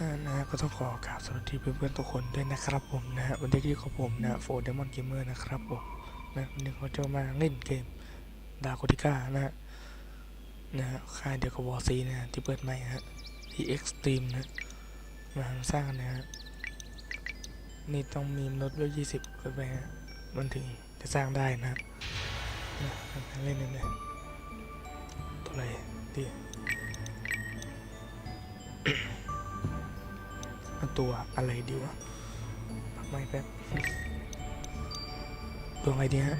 นะฮะก็ต้องขอกราบสวัสดีเพื่อนๆทุกคนด้วยนะครับผมนะฮะวันนี้ที่ของผมนะโฟร์เดมอนเกมเมอร์นะครับผมนะวันนี้เขาจะมาเล่นเกมดาโคติก้านะฮะนะฮะค่ายเดียวกับวอซีนะฮะที่เปิดใหม่ฮะที่เอ็กซ์ตรีมนะมาสร้างนะฮะนี่ต้องมีมนุษย์ด้วยยี่สิบขึ้นไปฮะมันถึงจะสร้างได้นะฮะนะเล่นเลยตัวอะไรดี ตัวอะไรดีวะปักไม่แป๊บตัวอะไรดีฮะ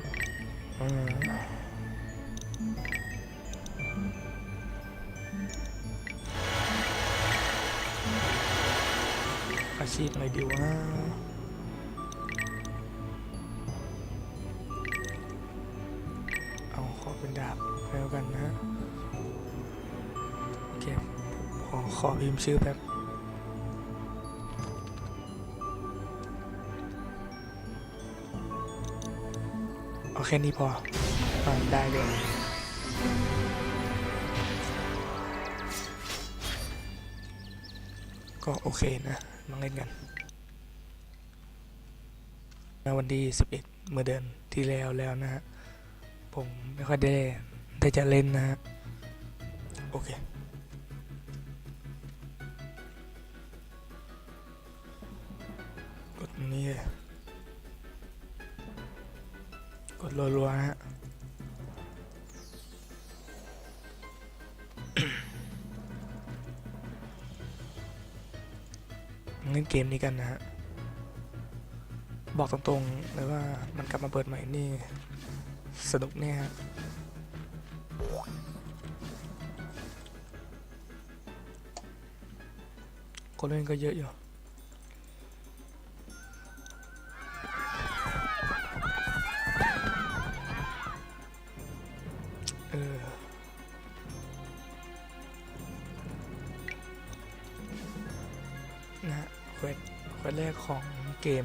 อาอาชีพอะไรดีวะเอาขอเป็นดาบแล้วกันนะโอเคขอขอพิมพ์ชื่อแป๊บ แค่นี้พออได้เลยก็โอเคนะมาเล่นกันในวันที่ 11 เมื่อเดือนที่แล้วแล้วนะฮะ ผมไม่ค่อยได้ได้จะเล่นนะฮะ ดรัวๆนะฮะเล่นเกมนี้กันนะฮะ บอกตรงๆเลยว่ามันกลับมาเปิดใหม่นี่ สนุกแน่ฮะคนเล่นก็เยอะอยู่ เออนะเควสเควสแรกของเกม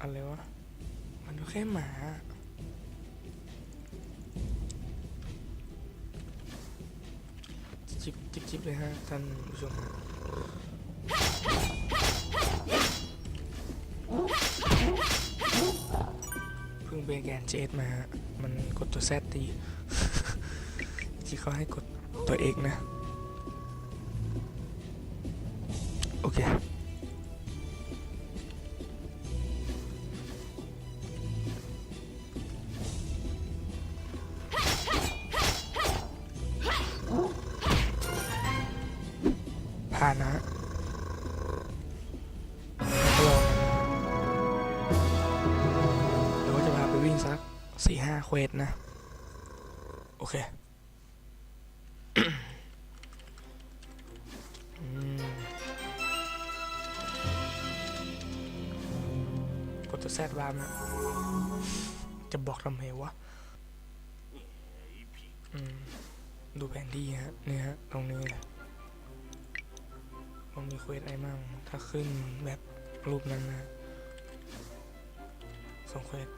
อะไรวะ มันก็แค่หมา จิบจิบจิบเลยฮะท่านผู้ชม เพิ่งเป็นแกนเจสมา มันกดตัวแซดตีที่เขาให้กดตัวเอกนะ โอเค ผ่านนะ เควสนะ โอเคกดตัวแซดวามนะ จะบอกทำไมวะดูแผนที่ฮะเนี่ยฮะ ตรงนี้เลยมันมีเควสอะไรมั่งถ้าขึ้นแบบรูปนั้นนะสองเควส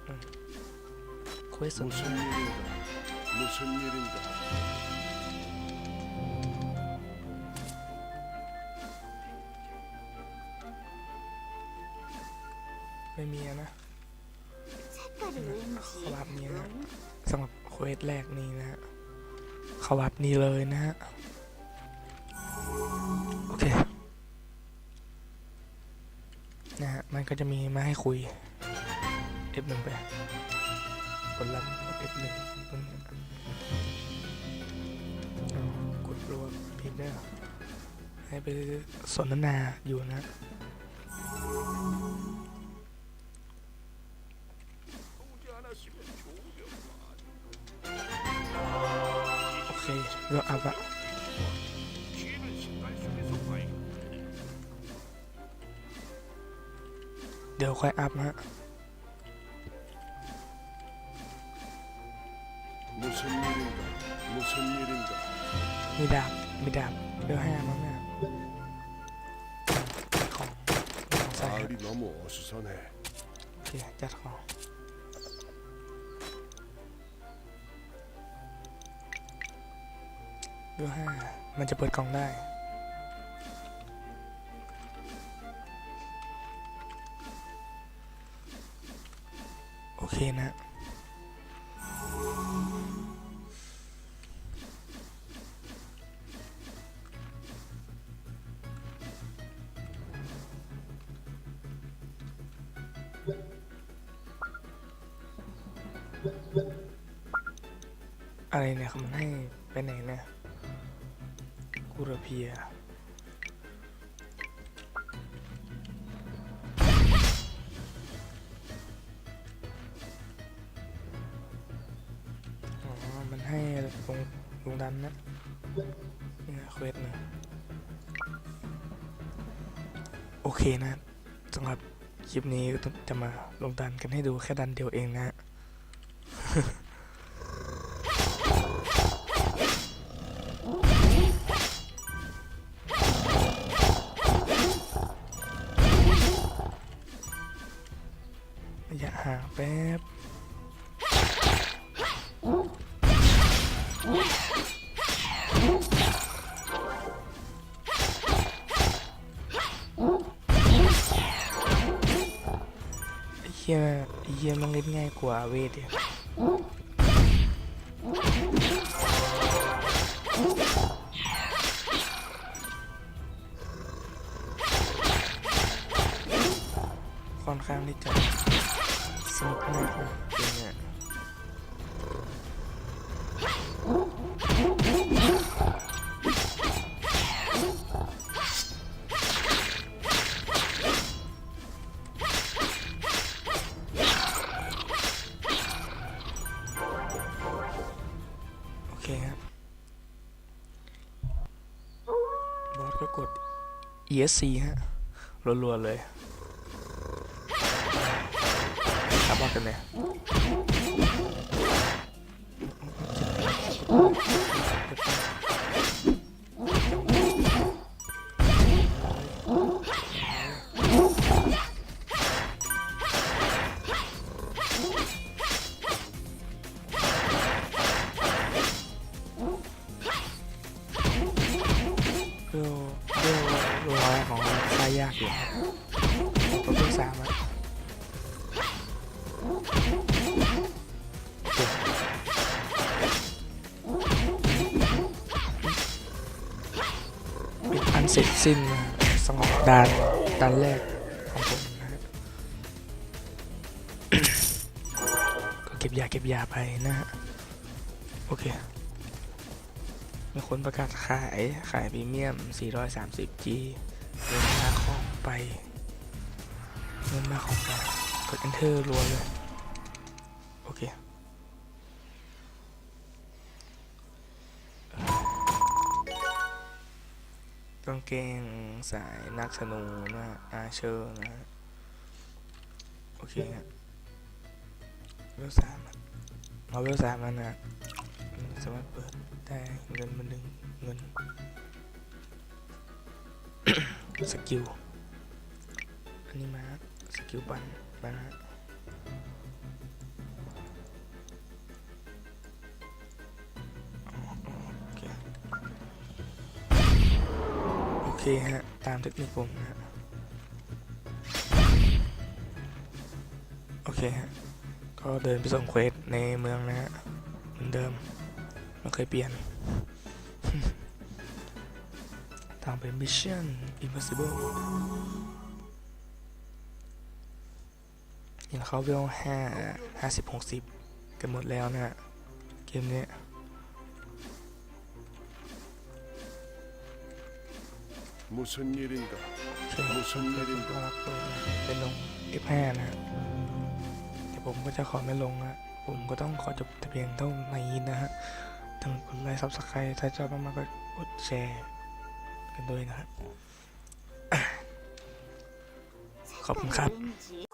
อืมเควสสุด 무슨 일인가? 무슨 일인가? ไม่มีอะนะ 색깔을 왠지 เขาวับนี้นะสำหรับเควสแรกนี้นะฮะเขาวับนี้เลยนะฮะ โอเค นะฮะ มันก็จะมีมาให้คุย F1 ไป กดรับกด F1 กดรัวผิดได้เหรอให้ไปสนทนาอยู่นะโอเคเราอัพอะเดี๋ยวค่อยอัพฮะ 무슨 일인가? มีดาบ มีดาบเดี๋ยวให้อัพมั้งเนี่ยของของใส่ฮะ 마을이 너무 어수선해. โอเคจัดของ เวลห้ามันจะเปิดกล่องได้ โอเคนะ อะไรเนี่ยเขามันให้ไปไหนเนี่ยกูระเพียอ๋อมันให้ลงลงดันนะนี่เควสนะโอเคนะสำหรับคลิปนี้จะมาลงดันกันให้ดูแค่ดันเดียวเองนะ ระยะห่างแป๊บเฮียเฮียมันเล่นง่ายกว่าเวทเนี่ย ก็กด ESC ฮะรัวๆเลยครับบอสกันเลยเเสร็จสิ้นสงบดานดานแรกของผมนะฮะก็เก็บยาเก็บยาไปนะฮะโอเคมีคนประกาศขายขายพรีเมียม 430G เงินมาของไปเงินมาของไปกด enter รัวเลย กางเกงสายนักธนูนะอาเชอร์นะโอเคฮะเวลสามเอาเวลสามแล้วนะสามารถเปิดได้เงินมาหนึ่งเงินสกิลอันนี้มาสกิลบันมาฮะ เคฮะ ตามเทคนิคผมฮะ โอเคฮะ ก็เดินไปส่งเควสในเมืองนะฮะ เหมือนเดิมไม่เคยเปลี่ยน ตามเป็น Mission Impossible เห็นเขาเวลห้าห้าสิบหกสิบกันหมดแล้วนะฮะ เกมเนี้ 무슨 일인 가? เป็น 무슨 ก็ 일인 가? เป็นลงเอฟแนะฮะแต่ผมก็จะขอไม่ลงฮะผมก็ต้องขอจบแต่เพียงเท่านี้นะฮะถึงคุณไลค์ซับสไครต์ถ้าชอบมากๆก็กดแชร์ กันด้วยนะครับ ขอบคุณครับ